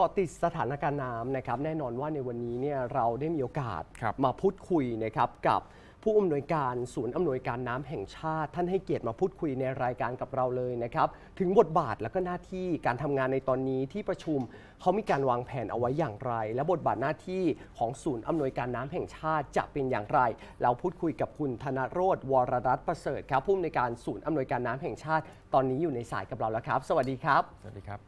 าะติดสถานการณ์น้ำนะครับแน่นอนว่าในวันนี้เนี่ยเราได้มีโอกาสครับมาพูดคุยนะครับกับผู้อำนวยการศูนย์อำนวยการน้ำแห่งชาติ ท่านให้เกียรติมาพูดคุยในรายการกับเราเลยนะครับ ถึงบทบาทและก็หน้าที่การทำงานในตอนนี้ที่ประชุมเขามีการวางแผนเอาไว้อย่างไร และบทบาทหน้าที่ของศูนย์อำนวยการน้ำแห่งชาติจะเป็นอย่างไร เราพูดคุยกับคุณธนโรธวรรัตน์ประเสริฐครับผู้อำนวยการศูนย์อำนวยการน้ำแห่งชาติ ตอนนี้อยู่ในสายกับเราแล้วครับ สวัสดีครับ สวัสดีครับ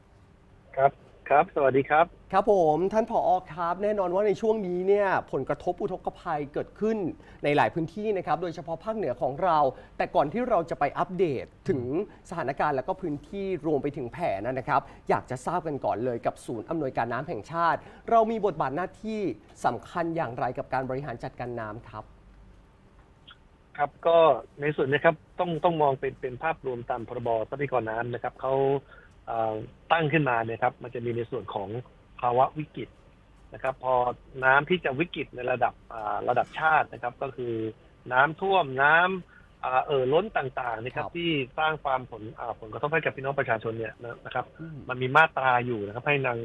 ครับ ครับ สวัสดีครับ ครับผมท่านผอครับ แน่นอนว่าในช่วงนี้เนี่ยผลกระทบอุทกภัยเกิดขึ้นในหลายพื้นที่นะครับ โดยเฉพาะภาคเหนือของเรา แต่ก่อนที่เราจะไปอัปเดตถึงสถานการณ์และก็พื้นที่รวมไปถึงแผนนะครับ อยากจะทราบกันก่อนเลยกับศูนย์อำนวยการน้ำแห่งชาติ เรามีบทบาทหน้าที่สำคัญอย่างไรกับการบริหารจัดการน้ำครับครับก็ในส่วนนี้ครับต้องต้องมองเป็นเป็นภาพรวมตามพรบทรัพยากรน้ำนะครับเขาเอ่อ ตั้งขึ้นมาเนี่ยครับ มันจะมีในส่วนของภาวะวิกฤตนะครับ พอน้ำที่จะวิกฤตในระดับอ่าระดับชาตินะครับ ก็คือน้ำท่วมน้ำอ่าเอ่อล้นต่างๆนะครัครับบที่สร้างความผลอ่าผลกระทบให้กับพี่น้องประชาชนเนี่ยนะครับ มันมีมาตราอยู่นะครับ ให้นาง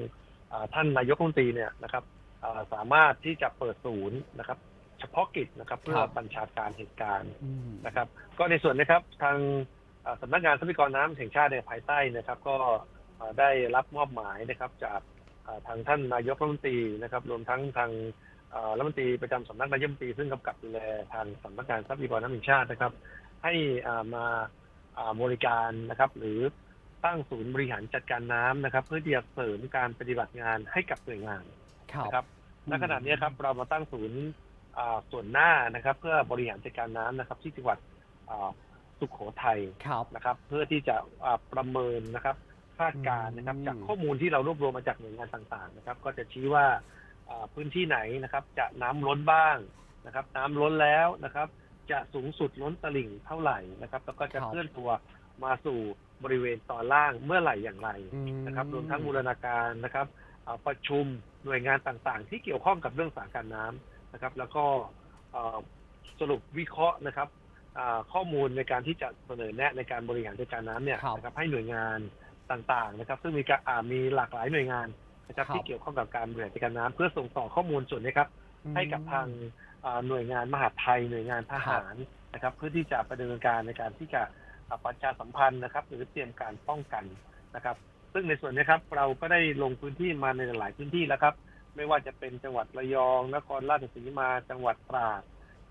อ่าท่านนายกรัฐมนตรีเนี่ยนะครับอ่าสามารถที่จะเปิดศูนย์นะครับ เฉพาะกิจนะครับ เพื่อครับบัญชาการเหตุการณ์อืมนะครับ ก็ในส่วนนะครับทางอ่า สำนักงานทรัพยากรน้ำแห่งชาติในยภายใต้นะครับ ก็อ่าได้รับมอบหมายนะครับ จากอ่าทางท่านนายกรัฐมนตรีนะครับ รวมทั้งทางอ่ารัฐมนตรีประจำสำนักนายกรัฐมนตรีซึ่งกำกับดูแลทางสำนักงานทรัพยากรน้ำแห่งชาตินะครับ ให้อ่ามาอ่าบริการนะครับ หรือตั้งศูนย์บริหารจัดการน้ำนะครับ เพื่อที่จะเสริมการปฏิบัติงานให้กับหน่วยงานครับนะครับอืมณขณะนี้ครับเรามาตั้งศูนย์อ่าส่วนหน้านะครับ เพื่อบริหารจัดการน้ำนะครับ ที่จังหวัดอ่า สุขโขทัยครับนะครับ เพื่อที่จะอ่าประเมินนะครับคาดการณ์นะครับอืมจากข้อมูลที่เรารวบรวมมาจากหน่วยงานต่างๆ นะครับ ก็จะชี้ว่าอ่าพื้นที่ไหนนะครับ จะน้ำล้นบ้างนะครับ น้ำล้นแล้วนะครับ จะสูงสุดล้นตลิ่งเท่าไหร่นะครับ แล้วก็จะครับเคลื่อนตัวมาสู่บริเวณตอนล่างเมื่อไหร่อย่างไรอืมนะครับรวมทั้งบูรณาการนะครับอ่าประชุมหน่วยงานต่างๆ ที่เกี่ยวข้องกับเรื่องสถานการณ์น้ำนะครับ แล้วก็เอ่อสรุปวิเคราะห์นะครับอ่า ข้อมูลในการที่จะเสนอแนะในการบริหารจัดการน้ำเนี่ยครับนะครับให้หน่วยงานต่างๆนะครับ ซึ่งมีการอ่ามีหลากหลายหน่วยงานนะครับครับ ที่เกี่ยวข้องกับการบริหารจัดการน้ำเพื่อส่งต่อข้อมูลส่วนนี้ครับให้กับทางอ่าหน่วยงานมหาดไทยหน่วยงานทหารนะครับ เพื่อที่จะประดำเนินการในการที่จะอ่าประชาสัมพันธ์นะครับ หรือเตรียมการป้องกันนะครับ ซึ่งในส่วนนี้ครับเราก็ได้ลงพื้นที่มาในหลายพื้นที่แล้วครับ ไม่ว่าจะเป็นจังหวัดระยองนครราชสีมาจังหวัดตราด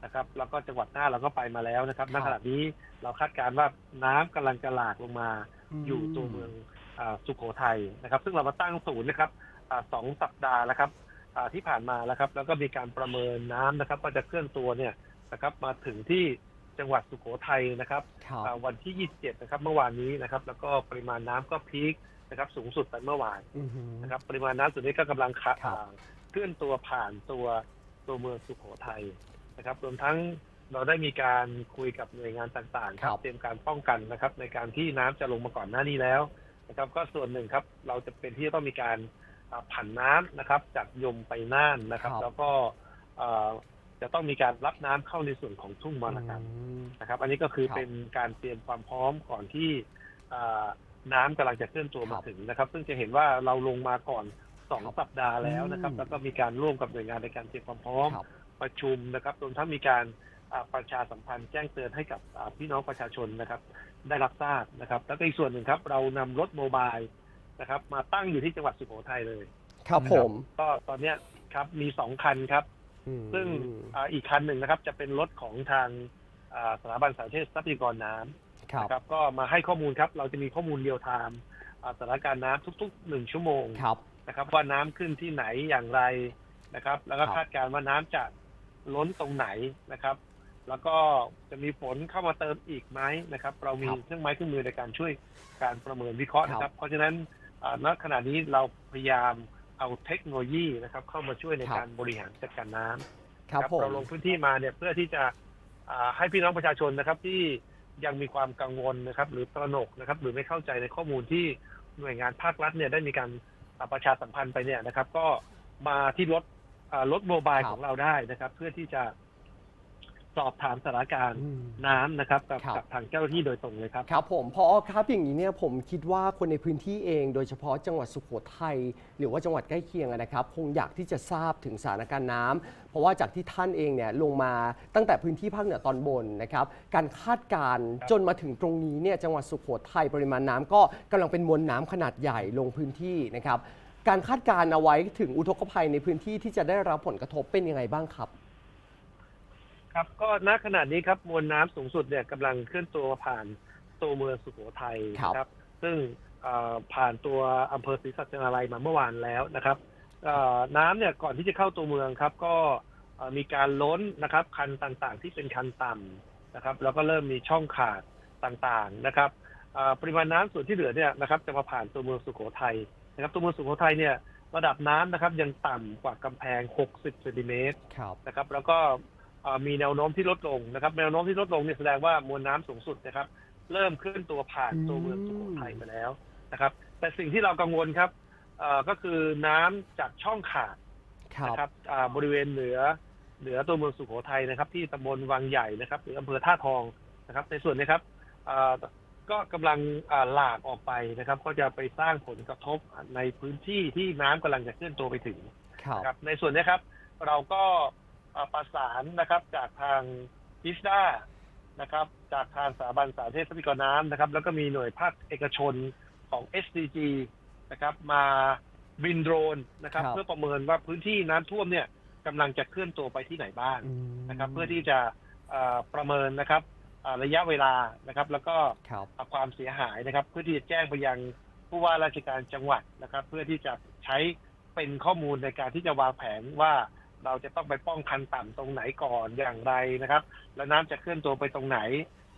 นะครับ แล้วก็จังหวัดหน้าเราก็ไปมาแล้วนะครับคณรับขณะนี้เราคาดการณ์ว่าน้ำกำลังจะหลากลงมาอยู่ตัวเมืองอาสุโขทัยนะครับ ซึ่งเรามาตั้งศูนย์นะครับอาสองสัปดาห์แล้วครับอ่าที่ผ่านมาแล้วครับ แล้วก็มีการประเมินน้ำนะครับว่าจะเคลื่อนตัวเนี่ยนะครับ มาถึงที่จังหวัดสุโขทัยนะครับครับอ่าวันที่ 27 นะครับ เมื่อวานนี้นะครับ แล้วก็ปริมาณน้ำก็พีคนะครับ สูงสุดไปเมื่อวานอือหือนะครับ ปริมาณน้ำส่วนนี้ก็กำลังคะครับอ่าเคลื่อนตัวผ่านตัวตัวเมืองสุโขทัย นะครับรวมทั้งเราได้มีการคุยกับหน่วยงานต่างๆครับเตรียมการป้องกันนะครับ ในการที่น้ำจะลงมาก่อนหน้านี้แล้วนะครับก็ส่วนหนึ่งครับเราจะเป็นที่จะต้องมีการอ่าผันน้ำนะครับ จากยมไปน่านนะครับครับแล้วก็อ่าจะต้องมีการรับน้ำเข้าในส่วนของทุ่งมรณะอืมนะครับ อันนี้ก็คือครับเป็นการเตรียมความพร้อมก่อนที่อ่าน้ำกำลังจะเคลื่อนตัวมาครับถึงนะครับ ซึ่งจะเห็นว่าเราลงมาก่อนสองครับสัปดาห์แล้วนะครับอืมแล้วก็มีการร่วมกับหน่วยงานในการเตรียมความพร้อมครับ ประชุมนะครับรวมทั้งมีการอ่าประชาสัมพันธ์แจ้งเตือนให้กับอ่าพี่น้องประชาชนนะครับ ได้รับทราบนะครับ แล้วก็อีกส่วนหนึ่งครับ เรานำรถโมบายนะครับ มาตั้งอยู่ที่จังหวัดสุโขทัยเลย ครับผม ก็ตอนเนี้ยครับมีสองคันครับอืมซึ่งอ่าอีกคันหนึ่งนะครับ จะเป็นรถของทางอ่าสถาบันสารเทศทรัพยากรน้ำครับนะครับ ก็มาให้ข้อมูลครับ เราจะมีข้อมูลเรียลไทม์อ่าสถานการณ์น้ำทุกๆหนึ่งชั่วโมงครับนะครับ ว่าน้ำขึ้นที่ไหนอย่างไรนะครับ แล้วก็ครับคาดการณ์ว่าน้ำจะ ล้นตรงไหนนะครับ แล้วก็จะมีฝนเข้ามาเติมอีกไหมนะครับ เรามีครับเครื่องไม้เครื่องมือในการช่วยการประเมินวิเคราะห์นะคครัรับบเพราะฉะนั้นอ่าณขณะนี้เราพยายามเอาเทคโนโลยีนะครับ เข้ามาช่วยในครับการบริหารจัดการน้ำครับผมเราลงพื้นที่มาเนี่ยเพื่อที่จะอ่าให้พี่น้องประชาชนนะครับที่ยังมีความกังวลนะครับ หรือตระหนกนะครับ หรือไม่เข้าใจในข้อมูลที่หน่วยงานภาครัฐเนี่ยได้มีการอ่าประชาสัมพันธ์ไปเนี่ยนะครับ ก็มาที่รถอ่า รถโมบายครับของเราได้นะครับ เพื่อที่จะสอบถามสถานการณ์อืมน้ำนะครับกับครับ กับทางเจ้าหน้าที่โดยตรงเลยครับ ครับผมพอครับอย่างนี้เนี่ยผมคิดว่าคนในพื้นที่เอง โดยเฉพาะจังหวัดสุโขทัยหรือว่าจังหวัดใกล้เคียงอะนะครับ คงอยากที่จะทราบถึงสถานการณ์น้ำเพราะว่าจากที่ท่านเองเนี่ยลงมาตั้งแต่พื้นที่ภาคเหนือตอนบนนะครับ การคาดการณ์ครับจนมาถึงตรงนี้เนี่ยจังหวัดสุโขทัยปริมาณน้ำก็กำลังเป็นมวลน้ำขนาดใหญ่ลงพื้นที่นะครับ การคาดการณ์เอาไว้ถึงอุทกภัยในพื้นที่ที่จะได้รับผลกระทบเป็นยังไงบ้างครับ ครับก็ณขณะนี้ครับมวลน้ำสูงสุดเนี่ยกำลังเคลื่อนตัวผ่านตัวเมืองสุโขทัยครับนะครับซึ่งเอ่อผ่านตัวอำเภอศรีสัชนาลัยมาเมื่อวานแล้วนะครับเอ่อน้ำเนี่ยก่อนที่จะเข้าตัวเมืองครับ ก็เอ่อมีการล้นนะครับ คันต่างๆ ที่เป็นคันต่ำนะครับ แล้วก็เริ่มมีช่องขาดต่างๆนะครับเอ่อปริมาณน้ำส่วนที่เหลือเนี่ยนะครับ จะมาผ่านตัวเมืองสุโขทัย นะครับตัวเมืองสุโขทัยเนี่ยระดับน้ำนะครับยังต่ำกว่ากำแพง 60เซนติเมตรครับ นะครับ แล้วก็เอ่อมีแนวโน้มที่ลดลงนะครับ แนวโน้มที่ลดลงเนี่ยแสดงว่ามวลน้ำสูงสุดนะครับ เริ่มเคลื่อนตัวผ่านอืม ตัวเมืองสุโขทัยมาแล้วนะครับ แต่สิ่งที่เรากังวลครับเอ่อก็คือน้ำจากช่องขาด ครับ นะครับอ่าบริเวณเหนือเหนือตัวเมืองสุโขทัยนะครับ ที่ตำบลวังใหญ่นะครับหรืออำเภอท่าทองนะครับ ในส่วนนี้ครับอ่า ก็กำลังอ่าหลากออกไปนะครับ ก็จะไปสร้างผลกระทบในพื้นที่ที่น้ำกำลังจะเคลื่อนตัวไปถึง ครับนะครับในส่วนนี้ครับ เราก็เอ่อประสานนะครับจากทางทิสดานะครับ จากทางสถาบันสาธารณสุขทรัพยากรน้ำนะครับ แล้วก็มีหน่วยภาคเอกชนของ SDG นะครับ มาบินโดรนนะครับ ครับ เพื่อประเมินว่าพื้นที่น้ำท่วมเนี่ยกำลังจะเคลื่อนตัวไปที่ไหนบ้าง อืม นะครับเพื่อที่จะเอ่อประเมินนะครับอ่า ระยะเวลานะครับ แล้วก็ครับความเสียหายนะครับ เพื่อที่จะแจ้งไปยังผู้ว่าราชการจังหวัดนะครับ เพื่อที่จะใช้เป็นข้อมูลในการที่จะวางแผนว่าเราจะต้องไปป้องกันต่ำตรงไหนก่อนอย่างไรนะครับ แล้วน้ำจะเคลื่อนตัวไปตรงไหน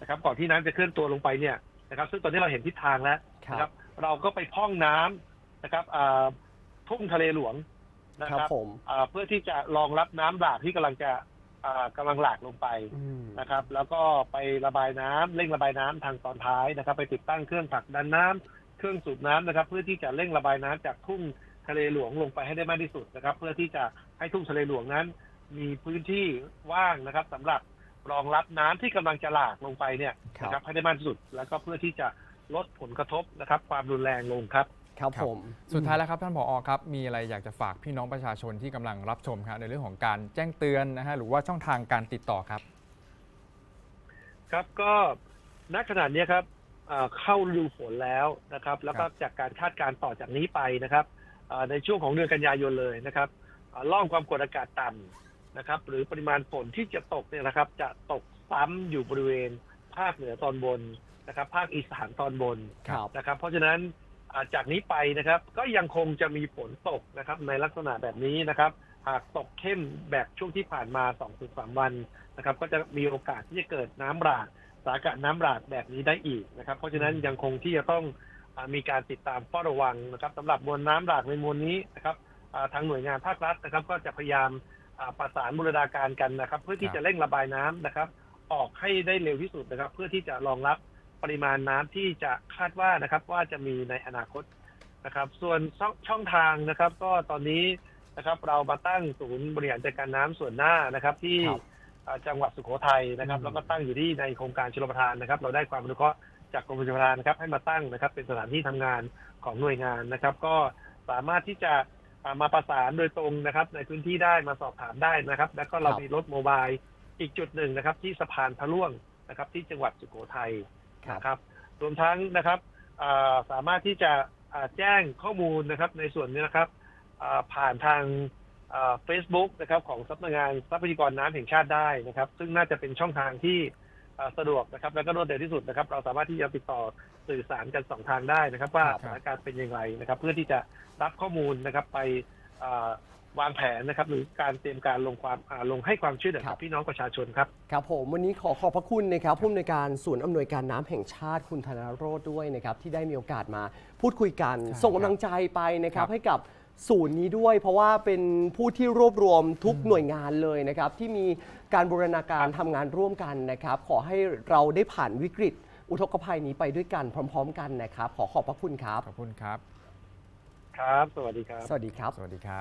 นะครับ ก่อนที่น้ำจะเคลื่อนตัวลงไปเนี่ยนะครับ ซึ่งตอนนี้เราเห็นทิศทางแล้วครันะครับบเราก็ไปพร่องน้ำนะครับอ่าทุ่งทะเลหลวงนะคครัรับบผมอ่าเพื่อที่จะรองรับน้ำหลากที่กำลังจะ อ่ากำลังหลากลงไปอืมนะครับ แล้วก็ไประบายน้ำเร่งระบายน้ำทางตอนท้ายนะครับ ไปติดตั้งเครื่องผลักดันน้ำเครื่องสูบน้ำนะครับ เพื่อที่จะเร่งระบายน้ำจากทุ่งทะเลหลวงลงไปให้ได้มากที่สุดนะครับ เพื่อที่จะให้ทุ่งทะเลหลวงนั้น มีพื้นที่ว่างนะครับสำหรับรองรับน้ำที่กำลังจะหลากลงไปเนี่ยครับนะครับให้ได้มากที่สุด แล้วก็เพื่อที่จะลดผลกระทบนะครับ ความรุนแรงลงครับ ครับครับผม สุดท้ายแล้วครับท่านผอครับ มีอะไรอยากจะฝากพี่น้องประชาชนที่กำลังรับชมครับในเรื่องของการแจ้งเตือนนะฮะหรือว่าช่องทางการติดต่อครับ ครับก็ณขณะนี้ครับเอ่อเข้าฤดูฝนแล้วนะครับ แล้วก็ครับจากการคาดการณ์ต่อจากนี้ไปนะครับเอ่อในช่วงของเดือนกันยายนเลยนะครับเอ่อร่องความกดอากาศต่ำนะครับ หรือปริมาณฝนที่จะตกเนี่ยนะครับ จะตกซ้ำอยู่บริเวณภาคเหนือตอนบนนะครับ ภาคอีสานตอนบนครับนะครับ เพราะฉะนั้นอ่า จากนี้ไปนะครับ ก็ยังคงจะมีฝนตกนะครับ ในลักษณะแบบนี้นะครับ หากตกเข้มแบบช่วงที่ผ่านมา 2-3 วันนะครับ ก็จะมีโอกาสที่จะเกิดน้ำหลากสถานการณ์น้ำหลากแบบนี้ได้อีกนะครับ เพราะฉะนั้นยังคงที่จะต้องอามีการติดตามเฝ้าระวังนะครับสำหรับมวลน้ำหลากในมวลนี้นะครับอ่าทางหน่วยงานภาครัฐนะครับ ก็จะพยายามอ่าประสานบูรณาการกันนะครับ เพื่อที่ครับจะเร่งระบายน้ำนะครับ ออกให้ได้เร็วที่สุดนะครับ เพื่อที่จะรองรับ ปริมาณน้ำที่จะคาดว่านะครับว่าจะมีในอนาคตนะครับ ส่วนช่องช่องทางนะครับ ก็ตอนนี้นะครับเรามาตั้งศูนย์บริหารจัดการน้ำส่วนหน้านะครับ ที่ครับอ่าจังหวัดสุโขทัยนะครับอืม แล้วก็ตั้งอยู่ที่ในโครงการชลประทานนะครับ เราได้ความอนุเคราะห์จากกรมชลประทานนะครับ ให้มาตั้งนะครับ เป็นสถานที่ทำงานของหน่วยงานนะครับ ก็สามารถที่จะอ่ามาประสานโดยตรงนะครับ ในพื้นที่ได้มาสอบถามได้นะครับ แล้วก็เราครับมีรถโมบายอีกจุดหนึ่งนะครับ ที่สะพานพระล่วงนะครับ ที่จังหวัดสุโขทัยครับ นะครับรวมทั้งนะครับอ่าสามารถที่จะอ่าแจ้งข้อมูลนะครับในส่วนนี้นะครับอ่าผ่านทางเฟซบุ๊กนะครับของสำนักงานทรัพยากรน้ำแห่งชาติได้นะครับ ซึ่งน่าจะเป็นช่องทางที่อ่าสะดวกนะครับ แล้วก็รวดเร็วที่สุดนะครับ เราสามารถที่จะติดต่อสื่อสารกันสองทางได้นะครับ ว่าครับสถานการณ์เป็นอย่างไรนะครับ เพื่อที่จะรับข้อมูลนะครับไปอ่า วางแผนนะครับ หรือการเตรียมการลงความอ่าลงให้ความช่วยเหลือครักับบพี่น้องประชาชนครับครับผมวันนี้ขอขอบพระคุณนะครับผู้อำนวยการศูนย์อำนวยการน้ำแห่งชาติคุณธนโรธด้วยนะครับที่ได้มีโอกาสมาพูดคุยกันใช่ส่งกำลังใจไปนะครับครับให้กับศูนย์นี้ด้วย เพราะว่าเป็นผู้ที่รวบรวมทุกหน่วยงานเลยนะครับ ที่มีการบูรณาการทำงานร่วมกันนะครับ ขอให้เราได้ผ่านวิกฤต อุทกภัยนี้ไปด้วยกันพร้อม ๆ กันนะครับ ขอขอบพระคุณครับขอบคุณครับ ครับ สวัสดีครับ สวัสดีครับสวัสดีครับ